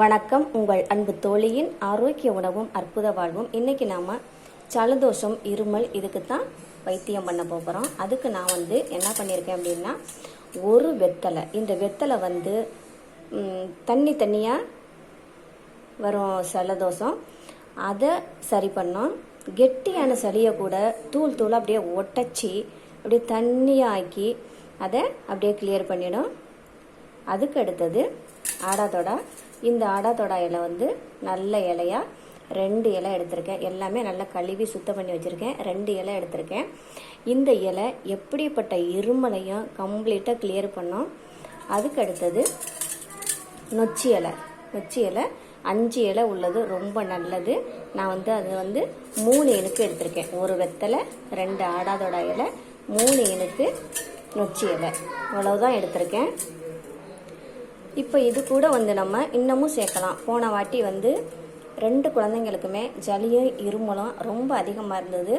வணக்கம். உங்கள் அன்பு தோழியின் ஆரோக்கிய உணவும் அற்புத வாழ்வும். இன்னைக்கு நாம சலதோஷம் இருமல் இதுக்கு தான் வைத்தியம் பண்ண போகிறோம் அதுக்கு நான் வந்து என்ன பண்ணியிருக்கேன் அப்படின்னா ஒரு வெத்தலை. இந்த வெத்தலை வந்து தண்ணி தண்ணியாக வரும் சலதோஷம் அதை சரி பண்ணோம். கெட்டியான சளியை கூட தூள் தூள் அப்படியே ஒட்டச்சி அப்படியே தண்ணியாக்கி அதை அப்படியே கிளியர் பண்ணிடும். அதுக்கு அடுத்தது ஆடாதோட இந்த ஆடாதொடா இலை வந்து நல்ல இலையா? ரெண்டு இலை எடுத்திருக்கேன். எல்லாமே நல்லா கழுவி சுத்தம் பண்ணி வச்சுருக்கேன். ரெண்டு இலை எடுத்திருக்கேன். இந்த இலை எப்படிப்பட்ட இருமலையும் கம்ப்ளீட்டாக கிளியர் பண்ணோம். அதுக்கு அடுத்தது நொச்சி இலை. நொச்சி இலை அஞ்சு இலை உள்ளது. ரொம்ப நல்லது. நான் வந்து அது வந்து மூணு இனுக்கு எடுத்திருக்கேன். ஒரு வெத்தலை ரெண்டு ஆடாதோட இலை மூணு இனுக்கு நொச்சி இலை. இவ்வளவுதான் எடுத்திருக்கேன். இப்போ இது கூட வந்து நம்ம இன்னமும் சேர்க்கலாம். போன வாட்டி வந்து ரெண்டு குழந்தைங்களுக்குமே ஜலியும் இருமலும் ரொம்ப அதிகமாக இருந்தது.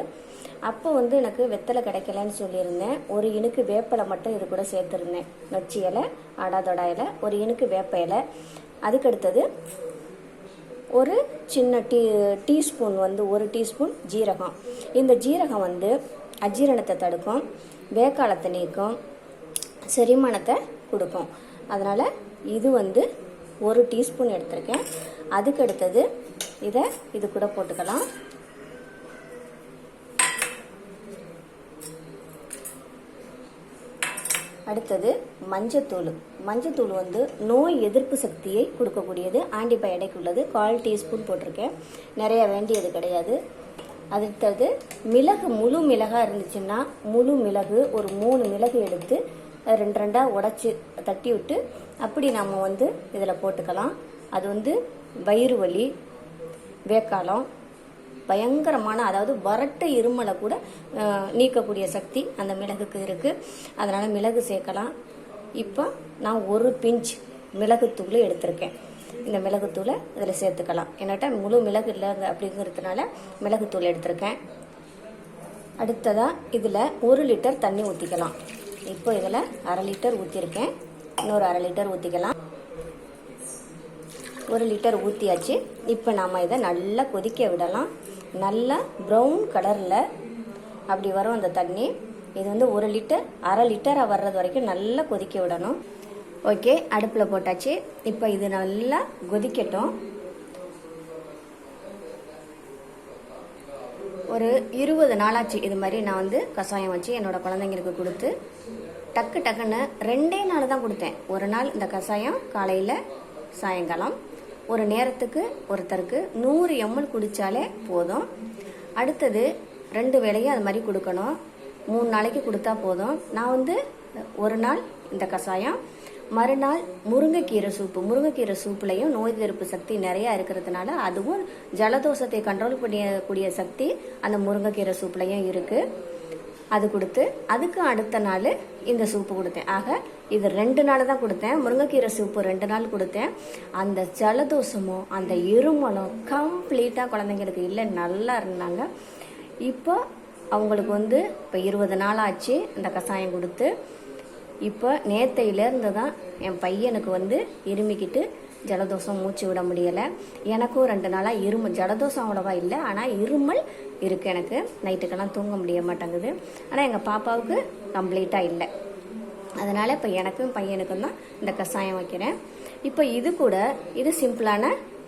அப்போ வந்து எனக்கு வெத்தலை கிடைக்கலன்னு சொல்லியிருந்தேன். ஒரு இனுக்கு வேப்பலை மட்டும் இது கூட சேர்த்துருந்தேன். நொச்சி இலை ஆடாதொடா இலை ஒரு இனுக்கு வேப்ப இலை. அதுக்கடுத்தது ஒரு சின்ன டீ டீஸ்பூன் வந்து ஒரு டீஸ்பூன் ஜீரகம். இந்த ஜீரகம் வந்து அஜீரணத்தை தடுக்கும் வேக்காலத்தை நீக்கும் செரிமானத்தை கொடுக்கும். அதனால் இது வந்து ஒரு டீஸ்பூன் எடுத்திருக்கேன். அதுக்கு அடுத்தது இதை இது கூட போட்டுக்கலாம். அடுத்தது மஞ்சத்தூள். மஞ்சத்தூள் வந்து நோய் எதிர்ப்பு சக்தியை கொடுக்கக்கூடியது. ஆன்டிபயோட்டிக் உள்ளது. கால் டீஸ்பூன் போட்டிருக்கேன். நிறைய வேண்டியது கிடையாது. அடுத்தது மிளகு முழு மிளகாக இருந்துச்சுன்னா முழு மிளகு ஒரு மூணு மிளகு எடுத்து ரெண்டு ரெண்டாக உடச்சி தட்டி விட்டு அப்படி நம்ம வந்து இதில் போட்டுக்கலாம். அது வந்து வயிறு வலி வேக்காலம் பயங்கரமான அதாவது வறட்ட இருமலை கூட நீக்கக்கூடிய சக்தி அந்த மிளகுக்கு இருக்குது அதனால் மிளகு சேர்க்கலாம். இப்போ நான் ஒரு பிஞ்ச் மிளகுத்தூள் எடுத்திருக்கேன். இந்த மிளகுத்தூளை இதில் சேர்த்துக்கலாம். என்கிட்ட முழு மிளகு இல்லை அப்படிங்கிறதுனால மிளகுத்தூள் எடுத்திருக்கேன். அடுத்ததாக இதில் ஒரு லிட்டர் தண்ணி ஊற்றிக்கலாம் இப்போ இதில் அரை லிட்டர் ஊற்றிருக்கேன் இன்னொரு அரை லிட்டர் ஊற்றிக்கலாம் ஒரு லிட்டர் ஊற்றியாச்சு இப்போ நம்ம இதை நல்லா கொதிக்க விடலாம். நல்லா ப்ரௌன் கலரில் அப்படி வரும் அந்த தண்ணி. இது வந்து ஒரு லிட்டர் அரை லிட்டராக வர்றது வரைக்கும் நல்லா கொதிக்க விடணும். ஓகே அடுப்பில் போட்டாச்சு. இப்போ இது நல்லா கொதிக்கட்டும். ஒரு இருபது நாளாச்சு இது மாதிரி நான் வந்து கஷாயம் வச்சு என்னோட குழந்தைங்களுக்கு கொடுத்து டக்கு டக்குன்னு ரெண்டே நாள் தான் கொடுத்தேன். ஒரு நாள் இந்த கஷாயம் காலையில் சாயங்காலம். ஒரு நேரத்துக்கு ஒருத்தருக்கு நூறு எம்எல் குடித்தாலே போதும். அடுத்தது ரெண்டு வேளையும் அது மாதிரி கொடுக்கணும். மூணு நாளைக்கு கொடுத்தா போதும். நான் வந்து ஒரு நாள் இந்த கஷாயம் மறுநாள் முருங்கைக்கீரை சூப்பு. முருங்கைக்கீரை சூப்புலையும் நோய் எதிர்ப்பு சக்தி நிறையா இருக்கிறதுனால அதுவும் ஜலதோஷத்தை கண்ட்ரோல் பண்ணக்கூடிய சக்தி அந்த முருங்கைக்கீரை சூப்புலையும் இருக்குது அது கொடுத்து அதுக்கு அடுத்த நாள் இந்த சூப்பு கொடுத்தேன். ஆக இது ரெண்டு நாள் தான் கொடுத்தேன். முருங்கைக்கீரை சூப்பு ரெண்டு நாள் கொடுத்தேன். அந்த ஜலதோஷமும் அந்த இருமலும் கம்ப்ளீட்டாக குழந்தைங்களுக்கு இல்லை நல்லா இருந்தாங்க. இப்போ அவங்களுக்கு வந்து இப்போ இருபது நாள் ஆச்சு. இந்த கஷாயம் கொடுத்து இப்போ நேத்தையிலேருந்து தான் என் பையனுக்கு வந்து இருமிக்கிட்டு ஜலதோஷம் மூச்சு விட முடியலை. எனக்கும் ரெண்டு நாளாக இருமல் ஜலதோஷம் அவ்வளோவா இல்லை. ஆனால் இருமல் இருக்குது எனக்கு. நைட்டுக்கெல்லாம் தூங்க முடிய மாட்டேங்குது. ஆனால் எங்கள் பாப்பாவுக்கு கம்ப்ளீட்டாக இல்லை. அதனால் இப்போ எனக்கும் பையனுக்கும் தான் இந்த கஷாயம் வைக்கிறேன். இப்போ இது கூட இது சிம்பிளான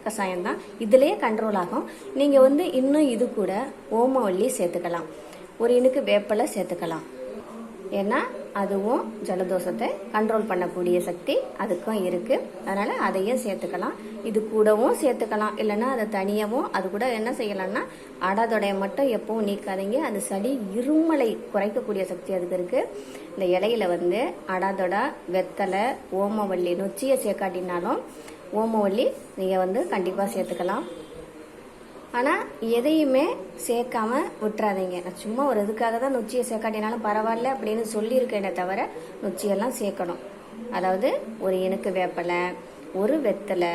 கஷாயம் தான். இதுலேயே கண்ட்ரோல் ஆகும். நீங்கள் வந்து இன்னும் இது கூட ஓமவல்லி சேர்த்துக்கலாம். ஒரு இனுக்கு வேப்பலை சேர்த்துக்கலாம். ஏன்னா அதுவும் ஜலதோஷத்தை கண்ட்ரோல் பண்ணக்கூடிய சக்தி அதுக்கும் இருக்கு. அதனால அதையும் சேர்த்துக்கலாம். இது கூடவும் சேர்த்துக்கலாம். இல்லைன்னா அதை தனியாகவும் அது கூட என்ன செய்யலாம்னா அடாதொடைய மட்டும் எப்பவும் நீக்காதீங்க. அது சளி இருமலை குறைக்கக்கூடிய சக்தி அதுக்கு இருக்கு. இந்த இலையில வந்து அடாதொடா வெத்தலை ஓமவல்லி நொச்சியை சேர்க்காட்டினாலும் ஓமவல்லி நீங்கள் வந்து கண்டிப்பாக சேர்த்துக்கலாம். ஆனால் எதையுமே சேர்க்காம விட்டுறாதீங்க. நான் சும்மா ஒரு இதுக்காக தான் நொச்சியை சேர்க்காட்டினாலும் பரவாயில்ல அப்படின்னு சொல்லியிருக்கேனே தவிர நொச்சியெல்லாம் சேர்க்கணும். அதாவது ஒரு இனுக்கு வேப்பலை ஒரு வெத்தலை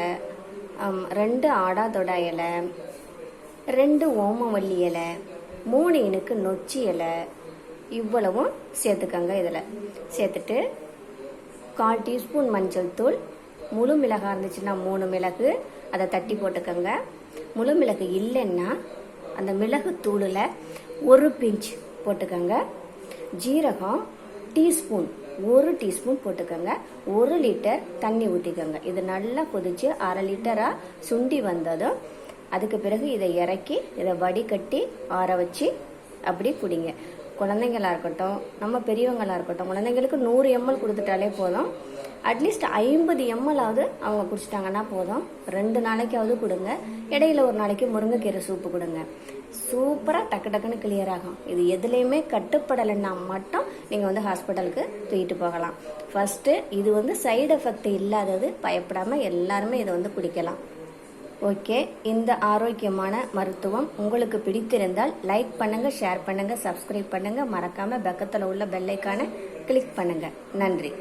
ரெண்டு ரெண்டு ஆடாதொடா இலை ரெண்டு ஓமவல்லி இலை மூணு இனுக்கு நொச்சி இலை இவ்வளவும் சேர்த்துக்கங்க இதில். சேர்த்துட்டு கால் டீஸ்பூன் மஞ்சள் தூள் முழு மிளகாய் இருந்துச்சுன்னா மூணு மிளகு அதை தட்டி போட்டுக்கோங்க. முழு மிளகு இல்லைன்னா அந்த மிளகு தூளில் ஒரு பிஞ்ச் போட்டுக்கோங்க. ஜீரகம் டீஸ்பூன் ஒரு டீஸ்பூன் போட்டுக்கோங்க. ஒரு லிட்டர் தண்ணி ஊற்றிக்கோங்க இது நல்லா கொதிச்சு அரை லிட்டராக சுண்டி வந்ததும் அதுக்கு பிறகு இதை இறக்கி இதை வடிகட்டி ஆற வச்சு அப்படி குடிங்க. குழந்தைங்களா இருக்கட்டும் நம்ம பெரியவங்களா இருக்கட்டும் குழந்தைங்களுக்கு நூறு எம்எல் கொடுத்துட்டாலே போதும். அட்லீஸ்ட் ஐம்பது எம்எல்லாவது அவங்க குடிச்சிட்டாங்கன்னா போதும். ரெண்டு நாளைக்காவது கொடுங்க. இடையில ஒரு நாளைக்கு முருங்கைக்கீரை சூப்பு கொடுங்க. சூப்பராக டக்கு டக்குன்னு கிளியர் ஆகும். இது எதுலேயுமே கட்டுப்படலைன்னா மட்டும் நீங்கள் வந்து ஹாஸ்பிட்டலுக்கு தூக்கிட்டு போகலாம். ஃபஸ்ட்டு இது வந்து சைடு எஃபெக்ட் இல்லாதது பயப்படாமல் எல்லாருமே இதை வந்து குடிக்கலாம். ஓகே. இந்த ஆரோக்கியமான மருத்துவம் உங்களுக்கு பிடித்திருந்தால் லைக் பண்ணுங்கள் ஷேர் பண்ணுங்கள் சப்ஸ்கிரைப் பண்ணுங்கள் மறக்காமல் பக்கத்தில் உள்ள பெல்லைக்கான கிளிக் பண்ணுங்கள் நன்றி.